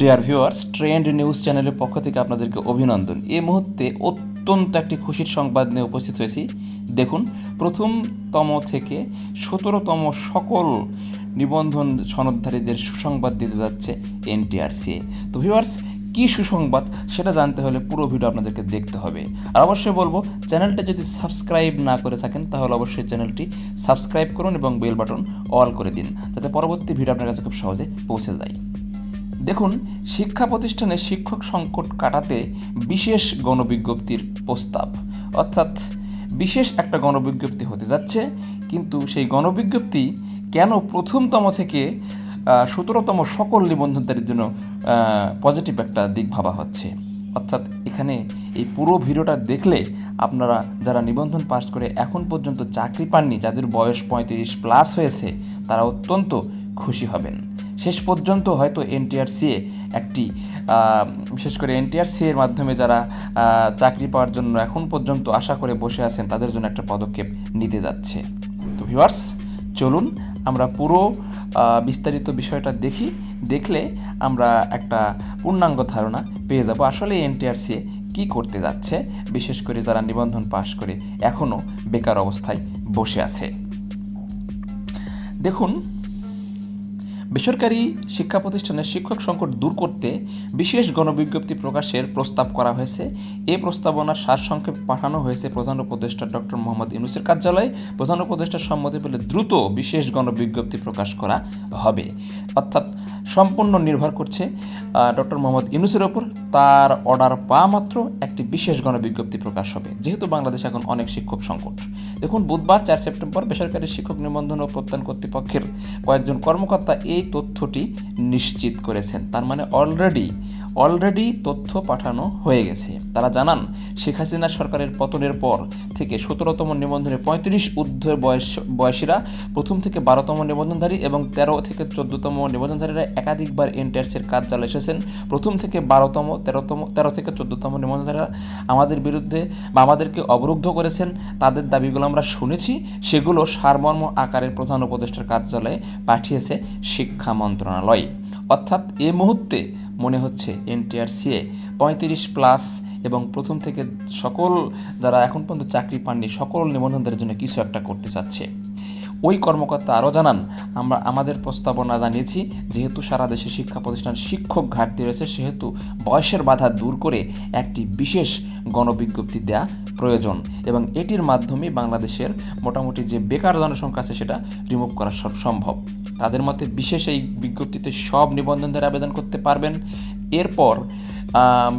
Dear viewers trend news চ্যানেলের পক্ষ থেকে আপনাদেরকে অভিনন্দন। এই মুহূর্তে অত্যন্ত একটি খুশির সংবাদ নিয়ে উপস্থিত হয়েছি। দেখুন, প্রথমতম থেকে সতেরোতম সকল নিবন্ধন সনদধারীদের সুসংবাদ দিতে যাচ্ছে এনটিআরসিএ তো ভিউয়ার্স কী সুসংবাদ সেটা জানতে হলে পুরো ভিডিও আপনাদেরকে দেখতে হবে। আর অবশ্যই বলব, চ্যানেলটা যদি সাবস্ক্রাইব না করে থাকেন, তাহলে অবশ্যই চ্যানেলটি সাবস্ক্রাইব করুন এবং বেল বাটন অল করে দিন, যাতে পরবর্তী ভিডিও আপনার কাছে খুব সহজে পৌঁছে যায়। দেখুন, শিক্ষা প্রতিষ্ঠানে শিক্ষক সংকট কাটাতে বিশেষ গণবিজ্ঞপ্তির প্রস্তাব। অর্থাৎ বিশেষ একটা গণবিজ্ঞপ্তি হতে যাচ্ছে, কিন্তু সেই গণবিজ্ঞপ্তি কেন প্রথমতম থেকে সতেরোতম সকল নিবন্ধনকারীর জন্য পজিটিভ একটা দিক ভাবা হচ্ছে। অর্থাৎ এখানে এই পুরো ভিডিওটা দেখলে আপনারা যারা নিবন্ধন পাস করে এখন পর্যন্ত চাকরি পাননি, যাদের বয়স পঁয়ত্রিশ প্লাস হয়েছে, তারা অত্যন্ত খুশি হবেন। শেষ পর্যন্ত হয়তো এনটিআরসিএ একটি বিশেষ করে এনটিআরসি এর মাধ্যমে যারা চাকরি পাওয়ার জন্য এখন পর্যন্ত আশা করে বসে আছেন, তাদের জন্য একটা পদক্ষেপ নিতে যাচ্ছে। তো ভিউয়ার্স চলুন আমরা পুরো বিস্তারিত বিষয়টা দেখি। দেখলে আমরা একটা পূর্ণাঙ্গ ধারণা পেয়ে যাব আসলে এনটিআরসি কি করতে যাচ্ছে, বিশেষ করে যারা নিবন্ধন পাশ করে এখনও বেকার অবস্থায় বসে আছে। দেখুন বেসরকারি শিক্ষা প্রতিষ্ঠানের শিক্ষক সংকট দূর করতে বিশেষ গণবিজ্ঞপ্তি প্রকাশের প্রস্তাব করা হয়েছে। এই প্রস্তাবনার সারসংক্ষেপ পাঠানো হয়েছে প্রধান উপদেষ্টা ডক্টর মোহাম্মদ ইউনুসের কার্যালয়ে। প্রধান উপদেষ্টার সম্মতি পেলে দ্রুত বিশেষ গণবিজ্ঞপ্তি প্রকাশ করা হবে। অর্থাৎ সম্পূর্ণ নির্ভর করছে ডক্টর মোহাম্মদ ইউনুসের ওপর। তার অর্ডার পাওয়া মাত্র একটি বিশেষ গণবিজ্ঞপ্তি প্রকাশ হবে। যেহেতু বাংলাদেশ এখন অনেক শিক্ষক সংকট। দেখুন, বুধবার চার সেপ্টেম্বর বেসরকারি শিক্ষক নিবন্ধন ও প্রত্যয়ন কর্তৃপক্ষের কয়েকজন কর্মকর্তা এই তথ্যটি নিশ্চিত করেছেন। তার মানে অলরেডি অলরেডি তথ্য পাঠানো হয়ে গেছে। তারা জানান, শেখ হাসিনা সরকারের পতনের পর থেকে সতেরোতম নিবন্ধনে পঁয়ত্রিশ ঊর্ধ্বের বয়স, বয়সীরা প্রথম থেকে বারোতম নিবন্ধনধারী এবং তেরো থেকে চোদ্দতম নিবন্ধনধারীরা একাধিকবার এনটিআরসির কার্যালয়ে এসেছেন। প্রথম থেকে বারোতম, তেরোতম, তেরো থেকে চোদ্দতম নিবন্ধনধারীরা আমাদের বিরুদ্ধে বা আমাদেরকে অবরুদ্ধ করেছেন। তাদের দাবিগুলো আমরা শুনেছি। সেগুলো সারমর্ম আকারের প্রধান উপদেষ্টার কার্যালয়ে পাঠিয়েছে শিক্ষা মন্ত্রণালয়। অর্থাৎ এ মুহূর্তে মনে হচ্ছে এনটিআরসিএ পঁয়ত্রিশ প্লাস এবং প্রথম থেকে সকল যারা এখন পর্যন্ত চাকরি পাননি, সকল নিবন্ধনদের জন্য কিছু একটা করতে চাচ্ছে। ওই কর্মকর্তা আরও জানান, আমরা, আমাদের প্রস্তাবনা জানিয়েছি, যেহেতু সারা দেশে শিক্ষা প্রতিষ্ঠান শিক্ষক ঘাটতি রয়েছে, সেহেতু বয়সের বাধা দূর করে একটি বিশেষ গণবিজ্ঞপ্তি দেয়া প্রয়োজন এবং এটির মাধ্যমে বাংলাদেশের মোটামুটি যে বেকার জনসংখ্যা আছে সেটা রিমুভ করা সম্ভব। তাদের মতে বিশেষ এই বিজ্ঞপ্তিতে সব নিবন্ধনদের আবেদন করতে পারবেন। এরপর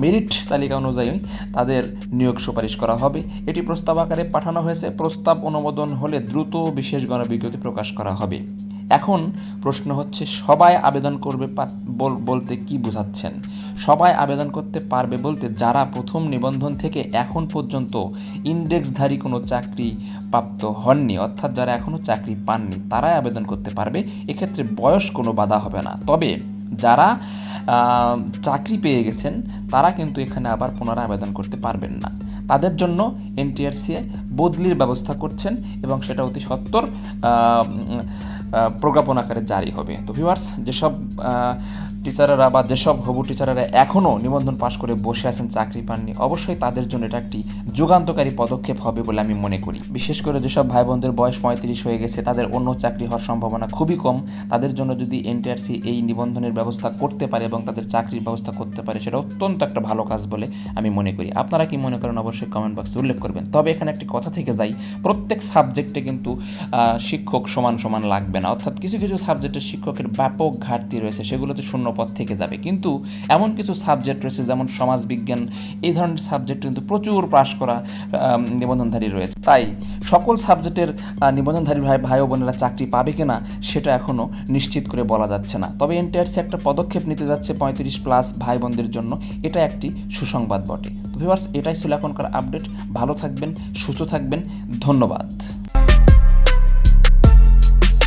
মেরিট তালিকা অনুযায়ী তাদের নিয়োগ সুপারিশ করা হবে। এটি প্রস্তাব আকারে পাঠানো হয়েছে। প্রস্তাব অনুমোদন হলে দ্রুত বিশেষ গণবিজ্ঞপ্তি প্রকাশ করা হবে। এখন প্রশ্ন হচ্ছে সবাই আবেদন করবে বলতে কি বোঝাচ্ছেন? সবাই আবেদন করতে পারবে বলতে যারা প্রথম নিবন্ধন থেকে এখন পর্যন্ত ইন্ডেক্সধারী কোনো চাকরি প্রাপ্ত হননি অর্থাৎ যারা এখনও চাকরি পাননি তারাই আবেদন করতে পারবে। এক্ষেত্রে বয়স কোনো বাধা হবে না। তবে যারা চাকরি পেয়ে গেছেন তারা কিন্তু এখানে আবার পুনরায় আবেদন করতে পারবেন না। তাদের জন্য এনটিআরসিএ বদলির ব্যবস্থা করছেন এবং সেটা অতি আহ, প্রজ্ঞাপন আকারে জারি হবে। তো ভিউয়ার্স যেসব টিচারেরা বা যেসব হবু টিচারেরা এখনও নিবন্ধন পাশ করে বসে আছেন, চাকরি পাননি, অবশ্যই তাদের জন্য এটা একটি যুগান্তকারী পদক্ষেপ হবে বলে আমি মনে করি। বিশেষ করে যেসব ভাই বোনদের বয়স পঁয়ত্রিশ হয়ে গেছে, তাদের অন্য চাকরি হওয়ার সম্ভাবনা খুবই কম। তাদের জন্য যদি এনটিআরসি এই নিবন্ধনের ব্যবস্থা করতে পারে এবং তাদের চাকরির ব্যবস্থা করতে পারে, সেটা অত্যন্ত একটা ভালো কাজ বলে আমি মনে করি। আপনারা কি মনে করেন অবশ্যই কমেন্ট বক্সে উল্লেখ করবেন। তবে এখানে একটি কথা থেকে যাই, প্রত্যেক সাবজেক্টে কিন্তু শিক্ষক সমান সমান লাগবে না। অর্থাৎ কিছু কিছু সাবজেক্টে শিক্ষকের ব্যাপক ঘাটতি রয়েছে, সেগুলোতে শূন্য পদ থেকে যাবে। কিন্তু এমন কিছু সাবজেক্ট রয়েছে, যেমন সমাজবিজ্ঞান, এই ধরনের সাবজেক্ট কিন্তু প্রচুর পাশ করা নিবন্ধনধারী রয়েছে। তাই সকল সাবজেক্টের নিবন্ধনধারী ভাই ভাই বোনেরা চাকরি পাবে কিনা, সেটা এখনও নিশ্চিত করে বলা যাচ্ছে না। তবে এনটিআরসি একটা পদক্ষেপ নিতে যাচ্ছে পঁয়ত্রিশ প্লাস ভাই বোনদের জন্য। এটা একটি সুসংবাদ বটে। তো ভিউয়ার্স এটাই ছিল এখনকার আপডেট ভালো থাকবেন, সুস্থ থাকবেন। ধন্যবাদ।